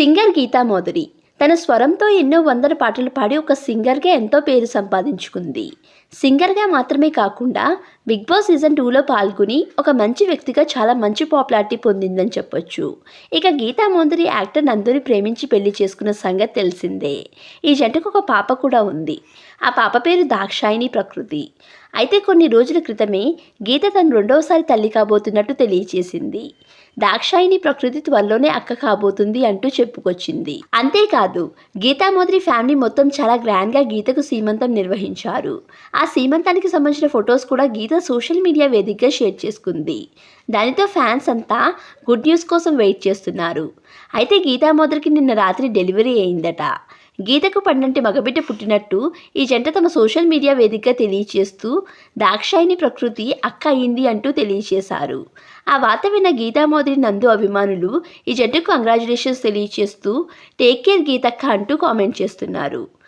Singer Gita మోదరి. తన స్వరంతో ఎన్నో వందల పాటలు పాడి ఒక సింగర్గా ఎంతో పేరు సంపాదించుకుంది. సింగర్గా మాత్రమే కాకుండా బిగ్ బాస్ సీజన్ టూలో పాల్గొని ఒక మంచి వ్యక్తిగా చాలా మంచి పాపులారిటీ పొందిందని చెప్పొచ్చు. ఇక గీతా మోందరి యాక్టర్ నందుని ప్రేమించి పెళ్ళి చేసుకున్న సంగతి తెలిసిందే. ఈ జంటకు ఒక పాప కూడా ఉంది. ఆ పాప పేరు దాక్షాయిని ప్రకృతి. అయితే కొన్ని రోజుల క్రితమే గీత తను రెండవసారి తల్లి కాబోతున్నట్టు తెలియచేసింది. దాక్షాయిని ప్రకృతి త్వరలోనే అక్క కాబోతుంది అంటూ చెప్పుకొచ్చింది. అంతేకాదు గీతామోదరి ఫ్యామిలీ మొత్తం చాలా గ్రాండ్గా గీతకు సీమంతం నిర్వహించారు. ఆ సీమంతానికి సంబంధించిన ఫొటోస్ కూడా గీత సోషల్ మీడియా వేదికగా షేర్ చేసుకుంది. దానితో ఫ్యాన్స్ అంతా గుడ్ న్యూస్ కోసం వెయిట్ చేస్తున్నారు. అయితే గీతా మోదరికి నిన్న రాత్రి డెలివరీ అయిందట. గీతకు పన్నంటి మగబిడ్డ పుట్టినట్టు ఈ జంట తమ సోషల్ మీడియా వేదికగా తెలియచేస్తూ దాక్షాయిని ప్రకృతి అక్క అయింది అంటూ తెలియచేశారు. ఆ వార్త విన్న గీతామోదరి నందు అభిమానులు ఈ జంటకు కంగ్రాచులేషన్స్ తెలియచేస్తూ టేక్ కేర్ గీతక్క అంటూ కామెంట్ చేస్తున్నారు.